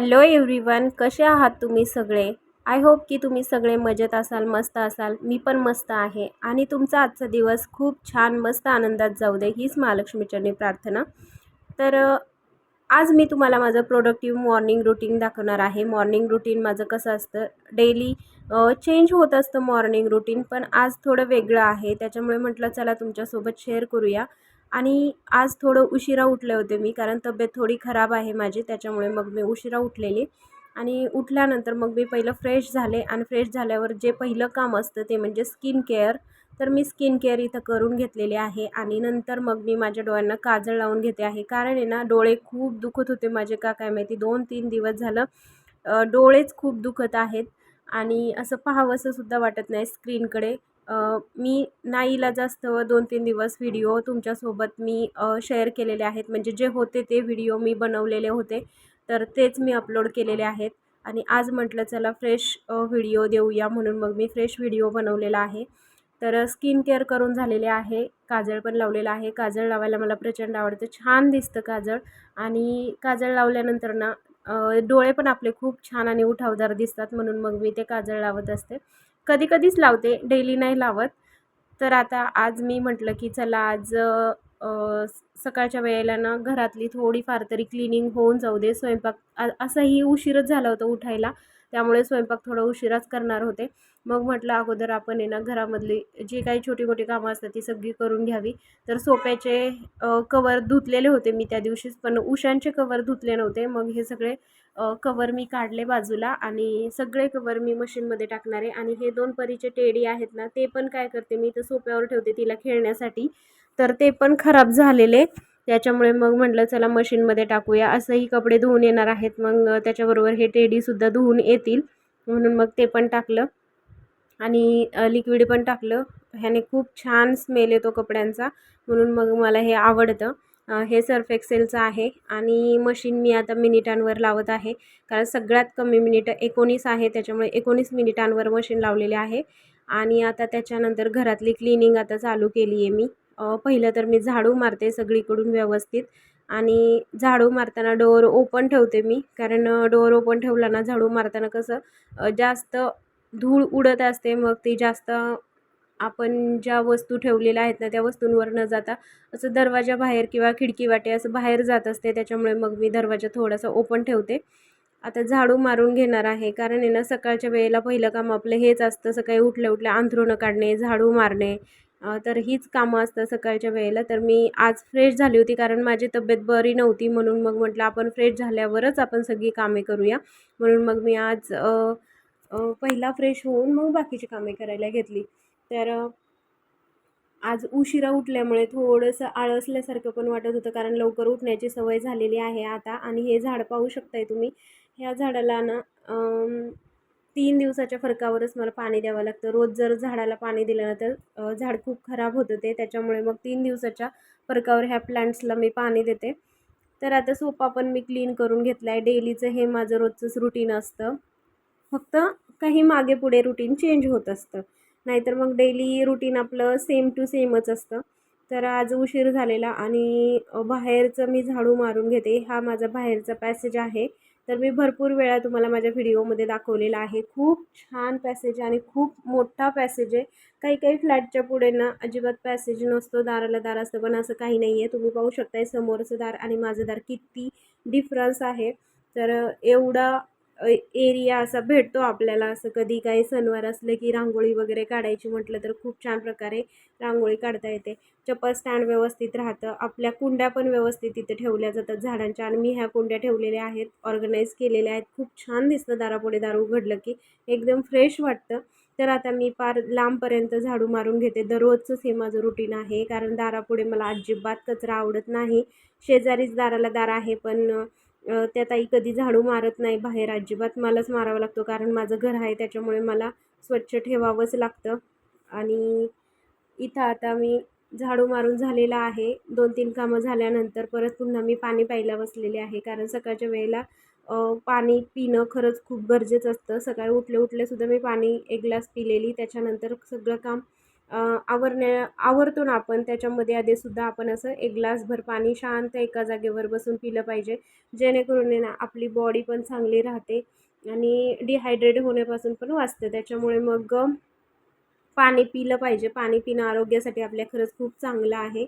Hello everyone कसे आहात तुम्ही सगळे? आय होप की तुम्ही सगळे मजेत असाल मस्त असाल. मी पण मस्त आहे. आणि तुमचा आजचा दिवस खूप छान मस्त आनंदात जाऊ दे हीच महालक्ष्मीचरणी प्रार्थना. तर आज मी तुम्हाला माझं प्रोडक्टिव्ह मॉर्निंग रुटीन दाखवणार आहे. मॉर्निंग रुटीन माझं कसं असतं? डेली चेंज होत असतं मॉर्निंग रुटीन पण आज थोडं वेगळं आहे. त्याच्यामुळे म्हटलं चला तुमच्यासोबत शेअर करूया. आणि आज थोडं उशिरा उठले होते मी कारण तब्येत थोडी खराब आहे माझी त्याच्यामुळे मग मी उशिरा उठलेली. आणि उठल्यानंतर मग मी पहिलं फ्रेश झाले आणि फ्रेश झाल्यावर जे पहिलं काम असतं ते म्हणजे स्किन केअर. तर मी स्किन केअर इथं करून घेतलेले आहे आणि नंतर मग मी माझ्या डोळ्यांना काजळ लावून घेते आहे. कारण आहे ना डोळे खूप दुखत होते माझे का काय माहिती दोन तीन दिवस झालं डोळेच खूप दुखत आहेत. आणि असं पाहावंसं सुद्धा वाटत नाही स्क्रीनकडे. मी नाईला जास्त दोन तीन दिवस व्हिडिओ तुमच्यासोबत मी शेअर केलेले आहेत. म्हणजे जे होते ते व्हिडिओ मी बनवलेले होते. तर तेच मी अपलोड केलेले आहेत. आणि आज म्हटलं चला फ्रेश व्हिडिओ देऊया म्हणून मग मी फ्रेश व्हिडिओ बनवलेला आहे. तर स्किन केअर करून झालेले आहे. काजळ पण लावलेलं आहे. काजळ लावायला मला प्रचंड आवडतं. छान दिसतं काजळ. आणि काजळ लावल्यानंतर ना डोळे पण आपले खूप छान आणि उठावदार दिसतात म्हणून मग मी ते काजळ लावत असते. कधी कधीच लावते डेली नाही लावत. तर आता आज मी म्हटलं की चला आज स- सकाळच्या वेळेला ना घरातली थोडीफार तरी क्लिनिंग होऊन जाऊ दे. स्वयंपाक असंही उशीरच झालं होतं उठायला. त्यामुळे स्वयंपाक थोडं उशिराच करणार होते. मग म्हटलं अगोदर आपण आहे ना घरामधली जी काही छोटी मोठी कामं असतात ती सगळी करून घ्यावी. तर सोप्याचे कवर धुतलेले होते मी त्या दिवशीच पण उशांचे कवर धुतले नव्हते. मग हे सगळे कवर मी काढले बाजूला आणि सगळे कवर मी मशीनमध्ये टाकणार. आहे आणि हे दोन परीचे टेडी आहेत ना ते पण काय करते मी तर सोप्यावर ठेवते तिला खेळण्यासाठी. तर ते पण खराब झालेले. त्याच्यामुळे मग म्हटलं चला मशीनमध्ये टाकूया. असंही कपडे धुवून येणार आहेत. मग त्याच्याबरोबर हे टेडीसुद्धा धुवून येतील. म्हणून मग ते पण टाकलं. आणि लिक्विड पण टाकलं. ह्याने खूप छान स्मेल येतो कपड्यांचा. म्हणून मग मला हे आवडतं. हे सर्फ एक्सेलचं आहे. आणि मशीन मी आता मिनिटांवर लावत आहे. कारण सगळ्यात कमी मिनिटं एकोणीस आहे. त्याच्यामुळे एकोणीस मिनिटांवर मशीन लावलेले आहे. आणि आता त्याच्यानंतर घरातली क्लिनिंग आता चालू केली आहे मी पहिलं तर मी झाडू मारते सगळीकडून व्यवस्थित. आणि झाडू मारताना डोअर ओपन ठेवते मी. कारण डोअर ओपन ठेवला ना झाडू मारताना कसं जास्त धूळ उडत असते मग ती जास्त आपण ज्या वस्तू ठेवलेल्या आहेत ना त्या वस्तूंवर न जाता असं दरवाजा बाहेर किंवा खिडकी वाटे असं बाहेर जात असते. त्याच्यामुळे मग मी दरवाजा थोडासा ओपन ठेवते. आता झाडू मारून घेणार आहे. कारण आहे ना सकाळच्या वेळेला पहिलं काम आपलं हेच असतं. सकाळी उठल्या उठल्या अंथरुणं काढणे झाडू मारणे तर हीच कामं असतं सकाळच्या वेळेला. तर मी आज फ्रेश झाली होती कारण माझी तब्येत बरी नव्हती. म्हणून मग म्हटलं आपण फ्रेश झाल्यावरच आपण सगळी कामे करूया. म्हणून मग मी आज पहिला फ्रेश होऊन मग बाकीची कामे करायला घेतली. तर आज उशिरा उठल्यामुळे थोडंसं आळसल्यासारखं पण वाटत होतं कारण लवकर उठण्याची सवय झालेली आहे आता आणि हे झाड पाहू शकताय तुम्ही. ह्या झाडाला ना तीन दिवसाच्या फरकावरच मला पाणी द्यावं लागतं. रोज जर झाडाला पाणी दिलं ना तर झाड खूप खराब होतं ते. त्याच्यामुळे मग तीन दिवसाच्या फरकावर ह्या प्लांट्सला मी पाणी देते. तर आता सोपा पण मी क्लीन करून घेतला आहे डेलीचं हे माझं रोजचंच रुटीन असतं. फक्त काही मागे पुढे रुटीन चेंज होत असतं. नाहीतर मग डेली रुटीन आपलं सेम टू सेमच असतं. तर आज उशीर झालेला आणि बाहेरचं मी झाडू मारून घेते. हा माझा बाहेरचा पॅसेज आहे. तर मी भरपूर वेळा तुम्हाला माझ्या व्हिडिओमध्ये दाखवलेला आहे. खूप छान पॅसेज आहे आणि खूप मोठा पॅसेज आहे. काही काही फ्लॅटच्या पुढे ना अजिबात पॅसेज नसतो. दाराला दार असतं पण असं काही नाही आहे तुम्ही पाहू शकताय समोरचं दार आणि माझं दार किती डिफरन्स आहे. तर एवढा एरिया असा भेटतो आपल्याला. असं कधी काही सणवार असले की रांगोळी वगैरे काढायची म्हटलं तर खूप छान प्रकारे रांगोळी काढता येते. चप्पल स्टँड व्यवस्थित राहतं. आपल्या कुंड्या पण व्यवस्थित तिथे ठेवल्या जातात झाडांच्या आणि मी ह्या कुंड्या ठेवलेल्या आहेत. ऑर्गनाईज केलेल्या आहेत. खूप छान दिसतं दारापुढे दार उघडलं की एकदम फ्रेश वाटतं. तर आता मी फार लांबपर्यंत झाडू मारून घेते. दररोजचंच हे माझं रुटीन आहे. कारण दारापुढे मला अजिबात कचरा आवडत नाही. शेजारीच दाराला दार आहे पण त्या ताई कधी झाडू मारत नाही बाहेर अजिबात मलाच मारावा लागतो. कारण माझं घर आहे त्याच्यामुळे मला स्वच्छ ठेवावंच लागतं. आणि इथं आता मी झाडू मारून झालेला आहे. दोन तीन कामं झाल्यानंतर परत पुन्हा मी पाणी प्यायला बसलेले आहे. कारण सकाळच्या वेळेला पाणी पिणं खरंच खूप गरजेचं असतं. सकाळी उठले उठले सुद्धा मी पाणी एक ग्लास पिलेली. त्याच्यानंतर सगळं काम आवरण्या आवरतो ना आपण त्याच्यामध्ये आधीसुद्धा आपण असं एक ग्लासभर पाणी शांत एका जागेवर बसून पिलं पाहिजे. जेणेकरून ना आपली बॉडी पण चांगली राहते आणि डिहायड्रेट होण्यापासून पण वाचते. त्याच्यामुळे मग पाणी पिलं पाहिजे. पाणी पिणं आरोग्यासाठी आपल्या खरंच खूप चांगलं आहे.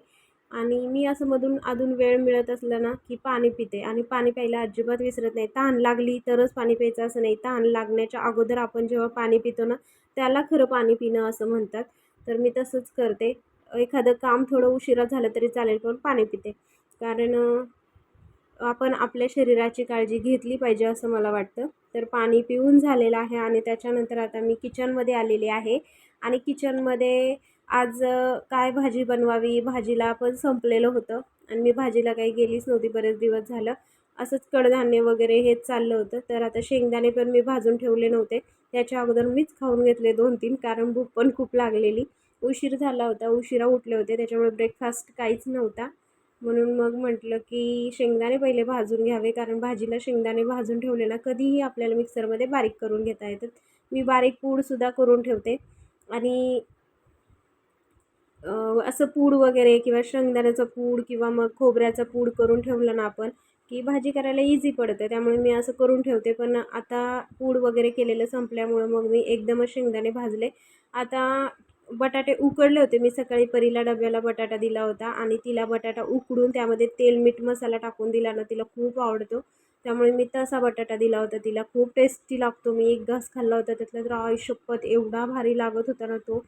आणि मी असं मधून अधून वेळ मिळत असलं ना की पाणी पिते. आणि पाणी प्यायला अजिबात विसरत नाही. तहान लागली तरच पाणी प्यायचं असं नाही. तहान लागण्याच्या अगोदर आपण जेव्हा पाणी पितो ना त्याला खरं पाणी पिणं असं म्हणतात. तर मी तसंच करते. एखादं काम थोडं उशिरा झालं तरी चालेल पण पाणी पिते. कारण आपण आपल्या शरीराची काळजी घेतली पाहिजे असं मला वाटतं. तर पाणी पिऊन झालेलं आहे आणि त्याच्यानंतर आता मी किचनमध्ये आलेली आहे. आणि किचनमध्ये आज काय भाजी बनवावी भाजीला पण संपलेलं होतं. आणि मी भाजीला काही गेलीच नव्हती बरेच दिवस झालं. असंच कडधान्य वगैरे हे चाललं होतं. तर आता शेंगदाणे पण मी भाजून ठेवले नव्हते. त्याच्या अगोदर मीच खाऊन घेतले दोन तीन कारण भूक पण खूप लागलेली. उशीर झाला होता. उशिरा उठले होते. त्याच्यामुळे ब्रेकफास्ट काहीच नव्हता. म्हणून मग म्हटलं की शेंगदाणे पहिले भाजून घ्यावे कारण भाजीला शेंगदाणे भाजून ठेवले ना कधीही आपल्याला मिक्सरमध्ये बारीक करून घेता येतात मी बारीक पूडसुद्धा करून ठेवते. आणि असं पूड वगैरे किंवा शेंगदाण्याचं पूड किंवा मग खोबऱ्याचं पूड करून ठेवलं ना आपण की भाजी करायला इझी पडते. त्यामुळे मी असं करून ठेवते. पण आता पूड वगैरे केलेलं संपल्यामुळं मग मी एकदमच शेंगदाणे भाजले. आता बटाटे उकडले होते. मी सकाळी परीला डब्याला बटाटा दिला होता आणि तिला बटाटा उकडून त्यामध्ये तेल मीठ मसाला टाकून दिला ना तिला खूप आवडतो. त्यामुळे मी तसा बटाटा दिला होता तिला. खूप टेस्टी लागतो. मी एक घास खाल्ला होता. त्यातला तर आयुष्यपत एवढा भारी लागत होता ना तो.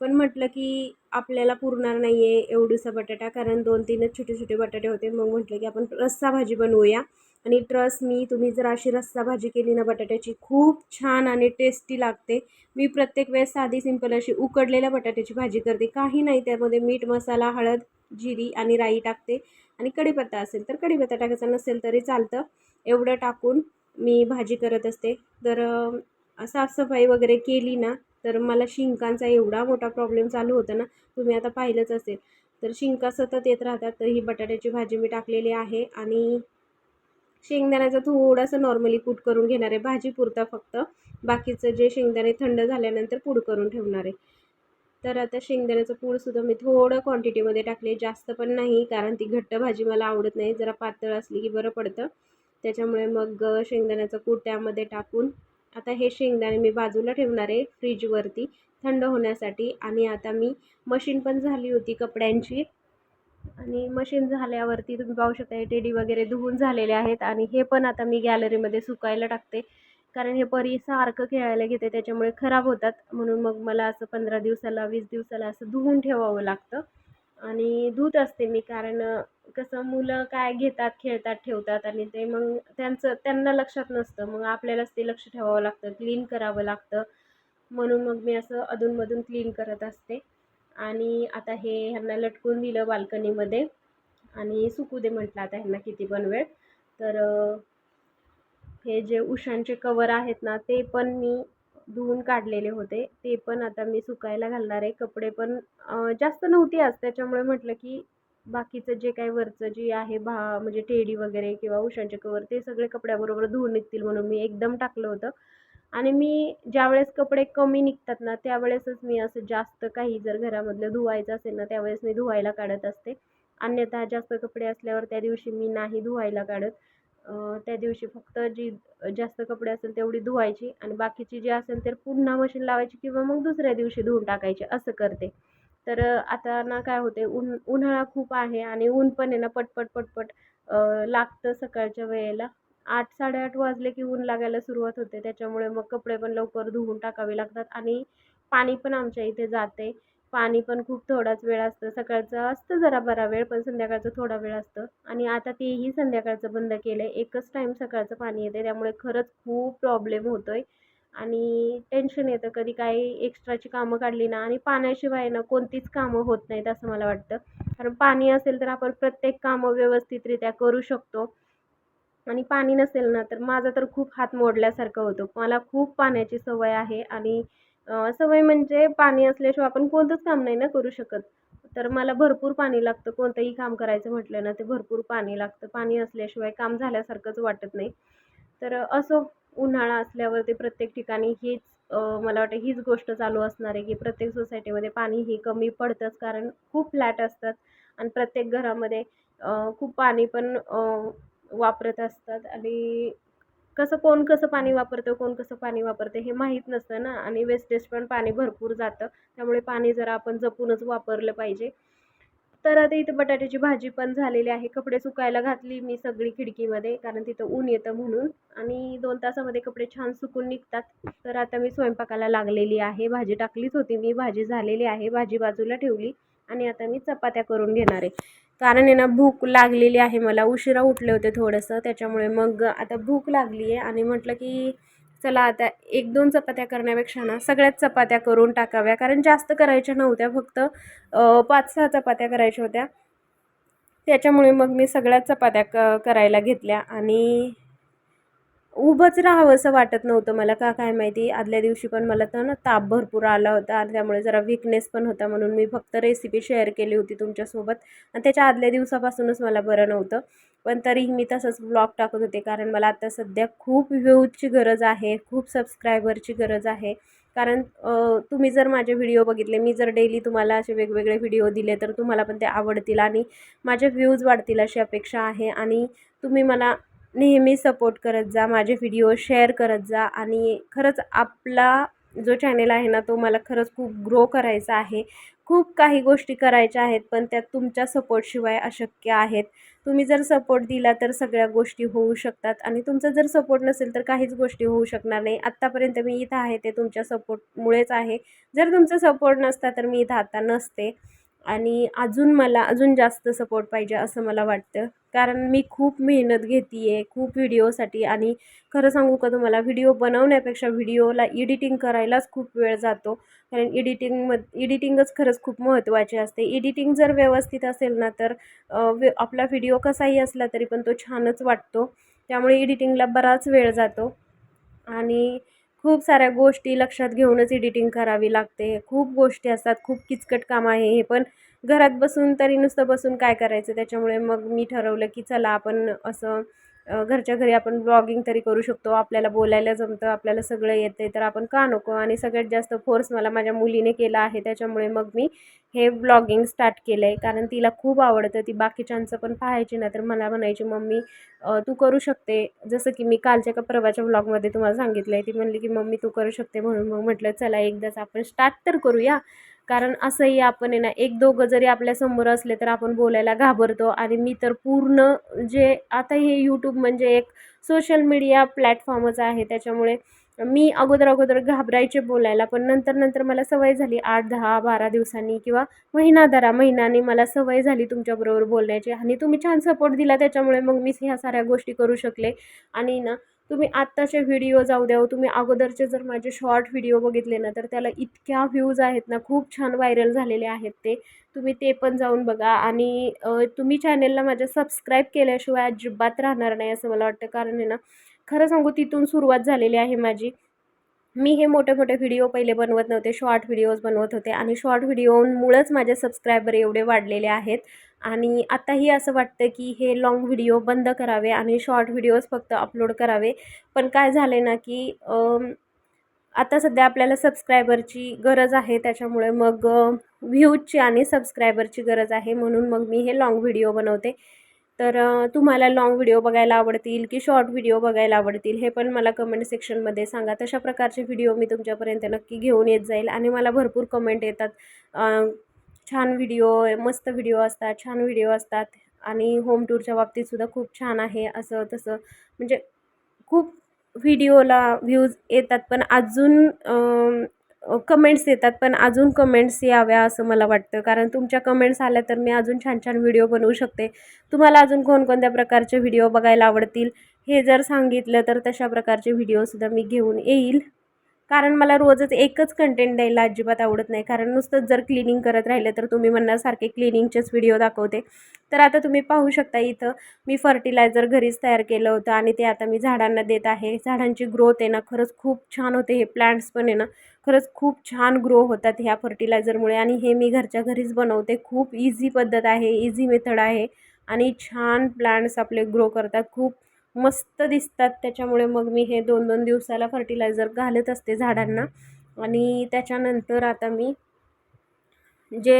पण म्हटलं की आपल्याला पुरणार नाही आहे एवढूसा बटाटा कारण दोन तीनच छोटे छोटे बटाटे होते. मग म्हटलं की आपण रस्सा भाजी बनवूया. आणि ट्रस मी तुम्ही जर अशी रस्सा भाजी केली ना बटाट्याची खूप छान आणि टेस्टी लागते. मी प्रत्येक वेळेस साधी सिंपल अशी उकडलेल्या बटाट्याची भाजी करते. काही नाही त्यामध्ये मीठ मसाला हळद जिरी आणि राई टाकते. आणि कढीपत्ता असेल तर कढीपत्ता टाकायचा नसेल तरी चालतं. एवढं टाकून मी भाजी करत असते. तर साफसफाई वगैरे केली ना तर मला शिंकांचा एवढा मोठा प्रॉब्लेम चालू होता ना तुम्ही आता पाहिलंच असेल. तर शिंका सतत येत राहतात तर ही बटाट्याची भाजी मी टाकलेली आहे आणि शेंगदाण्याचं थोडंसं नॉर्मली कूट करून घेणार आहे भाजी पुरता फक्त. बाकीचं जे शेंगदाणे थंड झाल्यानंतर पूड करून ठेवणार आहे. तर आता शेंगदाण्याचं पूडसुद्धा मी थोडं क्वांटिटीमध्ये टाकले जास्त पण नाही कारण ती घट्ट भाजी मला आवडत नाही जरा पातळ असली की बरं पडतं. त्याच्यामुळे मग शेंगदाण्याचं कूट त्यामध्ये टाकून आता हे शेंगदाणे मी बाजूला ठेवणार आहे फ्रीजवरती थंड होण्यासाठी. आणि आता मी मशीन पण झाली होती कपड्यांची. आणि मशीन झाल्यावरती तुम्ही पाहू शकता हे टेडी वगैरे धुवून झालेले आहेत. आणि हे पण आता मी गॅलरीमध्ये सुकायला टाकते. कारण हे परी सारखं खेळायला घेते त्याच्यामुळे खराब होतात. म्हणून मग मला असं पंधरा दिवसाला वीस दिवसाला असं धुवून ठेवावं लागतं. आणि धूत असते मी कारण कसं मुलं काय घेतात खेळतात ठेवतात आणि ते मग त्यांचं त्यांना लक्षात नसतं. मग आपल्यालाच ते लक्ष ठेवावं लागतं क्लीन करावं लागतं. म्हणून मग मी असं अधूनमधून क्लीन करत असते. आणि आता हे ह्यांना लटकून दिलं बाल्कनीमध्ये. आणि सुकू दे म्हटलं आता ह्यांना किती पण वेळ. तर हे जे उशांचे कवर आहेत ना ते पण मी धुवून काढलेले होते. ते पण आता मी सुकायला घालणार आहे. कपडे पण जास्त नव्हती आज. त्याच्यामुळे म्हटलं की बाकीचं जे काही वरचं जे आहे भा म्हणजे टेडी वगैरे किंवा उशांचे कवर ते सगळे कपड्याबरोबर धुवून निघतील म्हणून मी एकदम टाकलं होतं. आणि मी ज्यावेळेस कपडे कमी निघतात ना त्यावेळेसच मी असं जास्त काही जर घरामधलं धुवायचं असेल ना त्यावेळेस मी धुवायला काढत असते. अन्यथा जास्त कपडे असल्यावर त्या दिवशी मी नाही धुवायला काढत. त्या दिवशी फक्त जी जास्त कपडे असेल तेवढी धुवायची आणि बाकीची जी असेल तर पुन्हा मशीन लावायची किंवा मग दुसऱ्या दिवशी धुवून टाकायची असं करते. तर आता ना काय होते ऊन उन्हाळा खूप आहे आणि ऊन पण आहे ना पटपट पटपट लागतं सकाळच्या वेळेला. आठ साडेआठ वाजले की ऊन लागायला सुरुवात होते. त्याच्यामुळे मग कपडे पण लवकर धुवून टाकावे लागतात आणि पाणी पण आमच्या इथे जाते. पाणी पण खूप थोडाच वेळ असतं. सकाळचं असतं जरा बरा वेळ पण संध्याकाळचं थोडा वेळ असतं. आणि आता तेही संध्याकाळचं बंद केलं आहे एकच टाईम सकाळचं पाणी येते त्यामुळे खरंच खूप प्रॉब्लेम होतो आहे आणि टेन्शन येतं. कधी काही एक्स्ट्राची कामं काढली ना आणि पाण्याशिवाय ना कोणतीच कामं होत नाहीत असं मला वाटतं. कारण पाणी असेल तर आपण प्रत्येक कामं व्यवस्थितरित्या करू शकतो. आणि पाणी नसेल ना तर माझा तर खूप हात मोडल्यासारखं होतं. मला खूप पाण्याची सवय आहे आणि सवय म्हणजे पाणी असल्याशिवाय आपण कोणतंच काम नाही ना करू शकत. तर मला भरपूर पाणी लागतं कोणतंही काम करायचं म्हटलं ना ते भरपूर पाणी लागतं. पाणी असल्याशिवाय काम झाल्यासारखंच वाटत नाही. तर असो उन्हाळा असल्यावर ते प्रत्येक ठिकाणी हेच मला वाटतं हीच गोष्ट चालू असणार आहे की प्रत्येक सोसायटीमध्ये पाणी ही कमी पडतंच कारण खूप फ्लॅट असतात आणि प्रत्येक घरामध्ये खूप पाणी पण वापरत असतात आणि कसं कोण कसं पाणी वापरतं कोण कसं पाणी वापरतं हे माहीत नसतं ना. आणि वेस्टेज पण पाणी भरपूर जातं. त्यामुळे पाणी जरा आपण जपूनच वापरलं पाहिजे. तर आता इथं बटाट्याची भाजी पण झालेली आहे. कपडे सुकायला घातली मी सगळी खिडकीमध्ये कारण तिथं ऊन येतं म्हणून. आणि दोन तासामध्ये कपडे छान सुकून निघतात. तर आता मी स्वयंपाकाला लागलेली आहे. भाजी टाकलीच होती मी. भाजी झालेली आहे. भाजी बाजूला ठेवली. आणि आता मी चपात्या करून घेणार आहे. कारण आहे ना भूक लागलेली आहे मला. उशिरा उठले होते थोडंसं त्याच्यामुळे मग आता भूक लागली आहे आणि म्हटलं की चला आता एक दोन चपात्या करण्यापेक्षा ना सगळ्याच चपात्या करून टाकाव्या. कारण जास्त करायच्या नव्हत्या फक्त पाच सहा चपात्या करायच्या होत्या. त्याच्यामुळे मग मी सगळ्याच चपात्या क करायला घेतल्या आणि उभंच राहावं असं वाटत नव्हतं मला. का काय माहिती? आदल्या दिवशी पण मला तर ना ताप भरपूर आला होता. आणि त्यामुळे जरा विकनेस पण होता म्हणून मी फक्त रेसिपी शेअर केली होती तुमच्यासोबत. आणि त्याच्या आदल्या दिवसापासूनच मला बरं नव्हतं. पण तरीही मी तसंच ब्लॉग टाकत होते. कारण मला आता सध्या खूप व्ह्यूजची गरज आहे. खूप सबस्क्रायबरची गरज आहे. कारण तुम्ही जर माझे व्हिडिओ बघितले मी जर डेली तुम्हाला असे वेगवेगळे व्हिडिओ दिले तर तुम्हाला पण ते आवडतील. आणि माझे व्ह्यूज वाढतील अशी अपेक्षा आहे. आणि तुम्ही मला नेहमी सपोर्ट करत जा माझे व्हिडिओ शेअर करत जा आणि खरंच आपला जो चॅनेल आहे ना तो मला खरंच खूप ग्रो करायचा आहे. खूप काही गोष्टी करायच्या आहेत पण त्या तुमच्या सपोर्टशिवाय अशक्य आहेत. तुम्ही जर सपोर्ट दिला तर सगळ्या गोष्टी होऊ शकतात आणि तुमचा जर सपोर्ट नसेल तर काहीच गोष्टी होऊ शकणार नाही. आत्तापर्यंत मी इथं आहे ते तुमच्या सपोर्टमुळेच आहे. जर तुमचा सपोर्ट नसता तर मी इथं आता नसते. आणि अजून मला अजून जास्त सपोर्ट पाहिजे असं मला वाटतं. कारण मी खूप मेहनत घेते आहे खूप व्हिडिओसाठी आणि खरं सांगू का तुम्हाला व्हिडिओ बनवण्यापेक्षा व्हिडिओला एडिटिंग करायलाच खूप वेळ जातो. कारण एडिटिंग एडिटिंगच खरंच खूप महत्त्वाचे असते. एडिटिंग जर व्यवस्थित असेल ना तर वे आपला व्हिडिओ कसाही असला तरी पण तो छानच वाटतो. त्यामुळे एडिटिंगला बराच वेळ जातो. आणि खूप साऱ्या गोष्टी लक्षात घेऊनच एडिटिंग करावी लागते. खूप गोष्टी असतात खूप किचकट काम आहे हे पण घरात बसून तरी नुसतं बसून काय करायचं? त्याच्यामुळे मग मी ठरवलं की चला आपण असं घरच्या घरी आपण ब्लॉगिंग तरी करू शकतो. आपल्याला बोलायला जमतं आपल्याला सगळं येतं तर आपण का नको? आणि सगळ्यात जास्त फोर्स मला माझ्या मुलीने केला आहे त्याच्यामुळे मग मी हे ब्लॉगिंग स्टार्ट केलं आहे कारण तिला खूप आवडतं ती बाकीच्यांचं पण पाहायची ना तर मला म्हणायची मम्मी तू करू शकते. जसं की मी कालच्या का परवाच्या ब्लॉगमध्ये तुम्हाला सांगितलं आहे ती म्हणली की मम्मी तू करू शकते. म्हणून मग म्हटलं चला एकदाच आपण स्टार्ट तर करूया. कारण असंही आपण आहे ना एक दोघं जरी आपल्यासमोर असले तर आपण बोलायला घाबरतो. आणि मी तर पूर्ण जे आता हे यूट्यूब म्हणजे एक सोशल मीडिया प्लॅटफॉर्मच आहे त्याच्यामुळे मी अगोदर अगोदर घाबरायचे बोलायला. पण नंतर नंतर मला सवय झाली आठ दहा बारा दिवसांनी किंवा महिना दरा महिन्याने मला सवय झाली तुमच्याबरोबर बोलण्याची. आणि तुम्ही छान सपोर्ट दिला त्याच्यामुळे मग मी ह्या साऱ्या गोष्टी करू शकले. आणि ना तुम्ही आत्ताचे व्हिडिओ जाऊ द्या हो. तुम्ही अगोदरचे जर माझे शॉर्ट व्हिडिओ बघितले ना तर त्याला इतक्या व्ह्यूज आहेत ना खूप छान व्हायरल झालेले आहेत ते. तुम्ही ते पण जाऊन बघा. आणि तुम्ही चॅनेलला माझ्या सबस्क्राईब केल्याशिवाय अजिबात राहणार नाही असं मला वाटतं. कारण आहे ना खरं सांगू तिथून सुरुवात झालेली आहे माझी. मी हे मोठे मोठे व्हिडिओ पहिले बनवत नव्हते शॉर्ट व्हिडिओज बनवत होते. आणि शॉर्ट व्हिडिओमुळंच माझे सबस्क्रायबर एवढे वाढलेले आहेत. आणि आत्ताही असं वाटतं की हे लाँग व्हिडिओ बंद करावे आणि शॉर्ट व्हिडिओज फक्त अपलोड करावे. पण काय झाले ना की आता सध्या आपल्याला सबस्क्रायबरची गरज आहे त्याच्यामुळे मग व्ह्यूजची आणि सबस्क्रायबरची गरज आहे म्हणून मग मी हे लाँग व्हिडिओ बनवते. तर तुम्हाला लाँग व्हिडिओ बघायला आवडतील की शॉर्ट व्हिडिओ बघायला आवडतील हे पण मला कमेंट सेक्शनमध्ये सांगा. तशा प्रकारचे व्हिडिओ मी तुमच्यापर्यंत नक्की घेऊन येत जाईल आणि मला भरपूर कमेंट येतात. छान व्हिडिओ मस्त व्हिडिओ असतात छान व्हिडिओ असतात आणि होम टूरच्या बाबतीतसुद्धा खूप छान आहे असं तसं. म्हणजे खूप व्हिडिओला व्ह्यूज येतात पण अजून कमेंट्स येतात पण अजून कमेंट्स याव्या असं मला वाटतं. कारण तुमच्या कमेंट्स आल्या तर मी अजून छान छान व्हिडिओ बनवू शकते. तुम्हाला अजून कोणकोणत्या प्रकारचे व्हिडिओ बघायला आवडतील हे जर सांगितलं तर तशा प्रकारचे व्हिडिओसुद्धा मी घेऊन येईल. कारण मला रोजच एकच कंटेंट द्यायला अजिबात आवडत नाही. कारण नुसतंच जर क्लिनिंग करत राहिलं तर तुम्ही म्हणणार सारखे क्लिनिंगचेच व्हिडिओ दाखवते. तर आता तुम्ही पाहू शकता इथं मी फर्टिलायझर घरीच तयार केलं होतं आणि ते आता मी झाडांना देत आहे. झाडांची ग्रोथ आहे ना खरंच खूप छान होते हे प्लांट्स पण आहे ना. खरंच खूप छान ग्रो होतात ह्या फर्टिलायझरमुळे आणि हे मी घरच्या घरीच बनवते. खूप इझी पद्धत आहे इझी मेथड आहे आणि छान प्लांट्स आपले ग्रो करतात. खूप मस्त दिसतात. त्याच्यामुळे मग मी हे दोन दोन दिवसाला फर्टिलायझर घालत असते झाडांना. आणि त्याच्यानंतर आता मी जे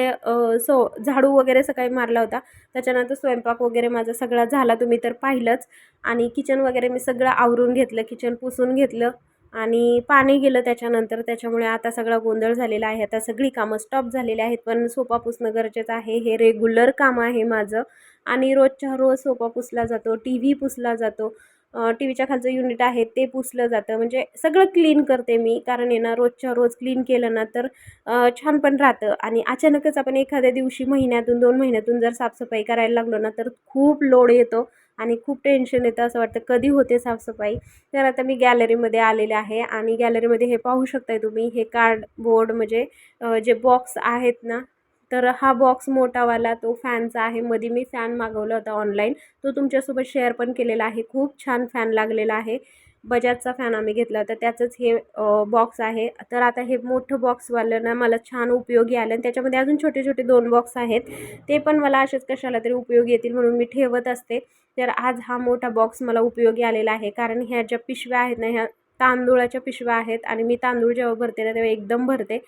सो झाडू वगैरे सकाळी मारला होता त्याच्यानंतर स्वयंपाक वगैरे माझा सगळा झाला. तुम्ही तर पाहिलंच. आणि किचन वगैरे मी सगळं आवरून घेतलं. किचन पुसून घेतलं. आणि पाणी गेलं त्याच्यानंतर त्याच्यामुळे आता सगळा गोंधळ झालेला आहे. आता सगळी कामं स्टॉप झालेली आहेत पण सोफा पुसणं गरजेचं आहे. हे रेग्युलर काम आहे माझं. आणि रोजच्या रोज सोफा पुसला जातो टी व्ही पुसला जातो. टी व्हीच्या खालचं युनिट आहे ते पुसलं जातं. म्हणजे सगळं क्लीन करते मी. कारण आहे ना रोजच्या रोज क्लीन केलं ना तर छान पण राहतं. आणि अचानकच आपण एखाद्या दिवशी महिन्यातून दोन महिन्यातून जर साफसफाई करायला लागलो ना तर खूप लोड येतो. आणि खूप टेन्शन येतं असं वाटतं कधी होते साफसफाई? तर आता मी गॅलरीमध्ये आलेले आहे आणि गॅलरीमध्ये हे पाहू शकताय तुम्ही हे कार्डबोर्ड म्हणजे जे बॉक्स आहेत ना तर हा बॉक्स मोठावाला तो फॅनचा आहे. मध्ये मी फॅन मागवला होता ऑनलाईन तो तुमच्यासोबत शेअर पण केलेला आहे. खूप छान फॅन लागलेला आहे. बजाजचा फॅन आम्ही घेतला. होता त्याचंच हे बॉक्स आहे. तर आता हे मोठं बॉक्सवालं ना मला छान उपयोगी आलं. आणि त्याच्यामध्ये अजून छोटे छोटे दोन बॉक्स आहेत. ते पण मला असेच कशाला तरी उपयोगी येतील म्हणून मी ठेवत असते. तर आज हा मोठा बॉक्स मला उपयोगी आलेला आहे. कारण ह्या ज्या पिशव्या आहेत ना ह्या तांदूळाच्या पिशव्या आहेत. आणि मी तांदूळ जेव्हा भरते ना तेव्हा एकदम भरते.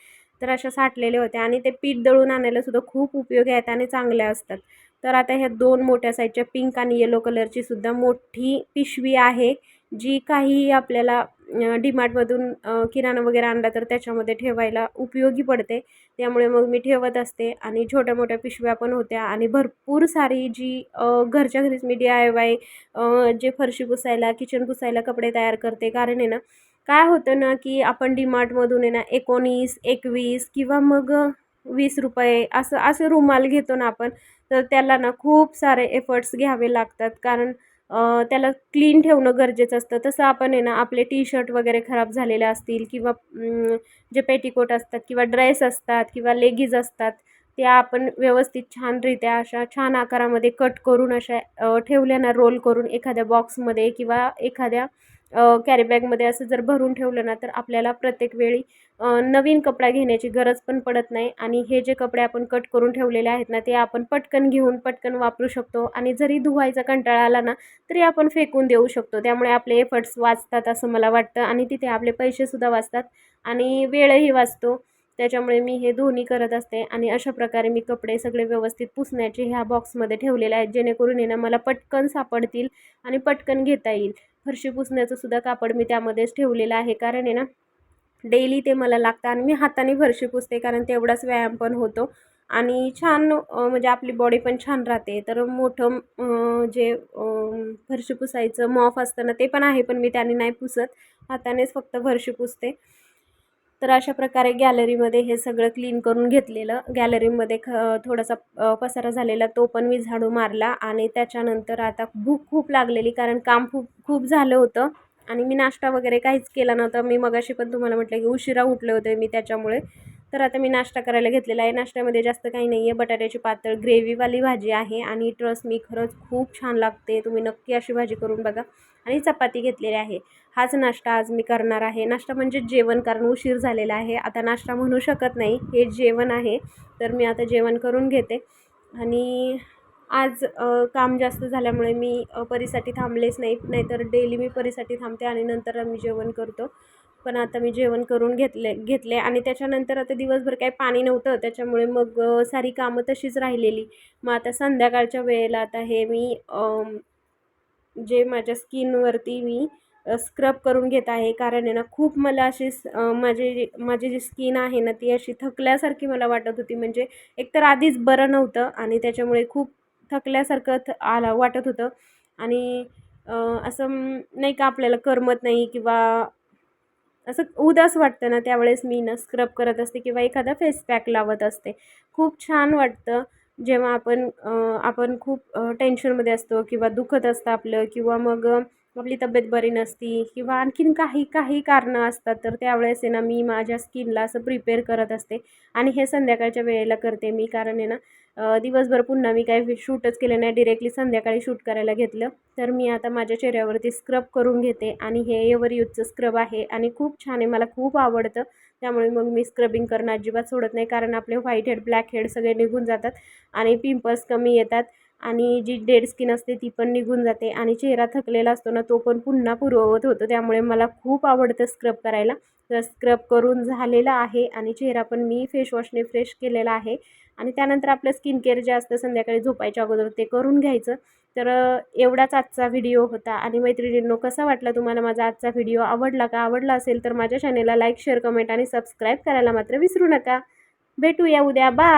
तर अशा साठलेले होते आणि ते पीठ दळून आणायला सुद्धा खूप उपयोगी आहेत आणि चांगल्या असतात. तर आता ह्या दोन मोठ्या साईजच्या पिंक आणि येलो कलरची सुद्धा मोठी पिशवी आहे. जी काही आपल्याला डीमार्टमधून किराणा वगैरे आणला तर त्याच्यामध्ये ठेवायला उपयोगी पडते. त्यामुळे मग मी ठेवत असते आणि छोट्या मोठ्या पिशव्या पण होत्या आणि भरपूर सारी जी घरच्या घरीच मी डी आय वाय जे फरशी पुसायला किचन पुसायला कपडे तयार करते कारण आहे ना काय होतं ना की आपण डीमार्टमधून आहे ना एकोणीस एकवीस किंवा मग वीस रुपये असं असं रुमाल घेतो ना आपण तर त्याला ना खूप सारे एफर्ट्स घ्यावे लागतात. कारण त्याला क्लीन ठेवणं गरजेचं असतं. तसं आपण आहे ना आपले टी शर्ट वगैरे खराब झालेले असतील किंवा जे पेटीकोट असतात किंवा ड्रेस असतात किंवा लेगीज असतात त्या आपण व्यवस्थित छानरित्या अशा छान आकारामध्ये कट करून अशा ठेवल्या ना रोल करून एखाद्या बॉक्समध्ये किंवा एखाद्या कॅरीबॅगमध्ये असं जर भरून ठेवलं ना तर आपल्याला प्रत्येक वेळी नवीन कपडा घेण्याची गरज पण पडत नाही. आणि हे जे कपडे आपण कट करून ठेवलेले आहेत ना ते आपण पटकन घेऊन पटकन वापरू शकतो. आणि जरी धुवायचा कंटाळा आला ना तरी आपण फेकून देऊ शकतो. त्यामुळे आपले एफर्ट्स वाचतात असं मला वाटतं. आणि तिथे आपले पैसेसुद्धा वाचतात. आणि वेळही वाचतो. त्याच्यामुळे मी हे दोन्ही करत असते आणि अशा प्रकारे मी कपडे सगळे व्यवस्थित पुसण्याचे ह्या बॉक्समध्ये ठेवलेले आहेत जेणेकरून ना मला पटकन सापडतील आणि पटकन घेता येईल. फरशी पुसण्याचं सुद्धा कापड मी त्यामध्येच ठेवलेलं आहे कारण आहे ना डेली ते मला लागतं आणि मी हाताने फरशी पुसते कारण तेवढाच व्यायाम पण होतो. आणि छान म्हणजे आपली बॉडी पण छान राहते. तर मोठं जे फरशी पुसायचं मॉफ असतं ना ते पण आहे पण मी त्याने नाही पुसत. हातानेच फक्त फरशी पुसते. तर अशा प्रकारे गॅलरीमध्ये हे सगळं क्लीन करून घेतलेलं. गॅलरीमध्ये ख थोडासा पसारा झालेला तो पण मी झाडू मारला आणि त्याच्यानंतर आता भूक खूप लागलेली कारण काम खूप खूप झालं होतं आणि मी नाश्ता वगैरे काहीच केला नव्हता. मी मगाशी पण तुम्हाला म्हटलं की उशिरा उठले होते मी त्याच्यामुळे. तर आता मी नाश्ता करायला घेतलेला आहे. नाश्त्यामध्ये जास्त काही नाही आहे बटाट्याची पातळ ग्रेव्हीवाली भाजी आहे आणि ट्रस्ट मी खरंच खूप छान लागते. तुम्ही नक्की अशी भाजी करून बघा. आणि चपाती घेतलेली आहे. हाच नाश्ता आज मी करणार आहे. नाश्ता म्हणजे जेवण कारण उशीर झालेला आहे. आता नाश्ता म्हणू शकत नाही. हे जेवण आहे. तर मी आता जेवण करून घेते. आणि आज काम जास्त झाल्यामुळे मी परीसाठी थांबलेच नाही. नाहीतर डेली मी परीसाठी थांबते आणि नंतर मी जेवण करतो. पण आता मी जेवण करून घेतले घेतले आणि त्याच्यानंतर आता दिवसभर काही पाणी नव्हतं त्याच्यामुळे मग सारी कामं तशीच राहिलेली. मग आता संध्याकाळच्या वेळेला आता हे मी जे माझ्या स्किनवरती मी स्क्रब करून घेत आहे कारण आहे ना खूप मला अशी माझी माझी जी स्किन आहे ना ती अशी थकल्यासारखी मला वाटत होती. म्हणजे एकतर आधीच बरं नव्हतं आणि त्याच्यामुळे खूप थकल्यासारखं थ आला वाटत होतं. आणि असं नाही का आपल्याला करमत नाही किंवा असं उदास वाटतं ना त्यावेळेस मी ना स्क्रब करत असते किंवा एखादा फेस पॅक लावत असते. खूप छान वाटतं जेव्हा आपण आपण खूप टेन्शनमध्ये असतो किंवा दुखत असतं आपलं किंवा मग आपली तब्येत बरी नसती किंवा आणखीन काही काही कारणं असतात तर त्यावेळेस आहे ना मी माझ्या स्किनला असं प्रिपेअर करत असते. आणि हे संध्याकाळच्या वेळेला करते मी कारण आहे ना दिवसभर पुन्हा मी काही शूटच केलं नाही डिरेक्टली संध्याकाळी शूट करायला घेतलं. तर मी आता माझ्या चेहऱ्यावरती स्क्रब करून घेते आणि हे एवर यूजचं स्क्रब आहे आणि खूप छान आहे मला खूप आवडतं. त्यामुळे मग मी स्क्रबिंग करणं अजिबात सोडत नाही कारण आपले व्हाईट हेड ब्लॅक हेड सगळे निघून जातात आणि पिंपल्स कमी येतात. आणि जी डेड स्किन असते ती पण निघून जाते आणि चेहरा थकलेला असतो ना तो पण पुन्हा पूर्ववत होतो. त्यामुळे मला खूप आवडतं स्क्रब करायला. तर स्क्रब करून झालेला आहे आणि चेहरा पण मी फेसवॉशने फ्रेश केलेला आहे. आणि त्यानंतर आपलं स्किन केअर जे असतं संध्याकाळी झोपायच्या अगोदर ते करून घ्यायचं. तर एवढाच आजचा व्हिडिओ होता. आणि मैत्रिणींनो कसा वाटला तुम्हाला माझा आजचा व्हिडिओ? आवडला का? आवडला असेल तर माझ्या चॅनेलला लाईक शेअर कमेंट आणि सबस्क्राईब करायला मात्र विसरू नका. भेटूया उद्या. बाय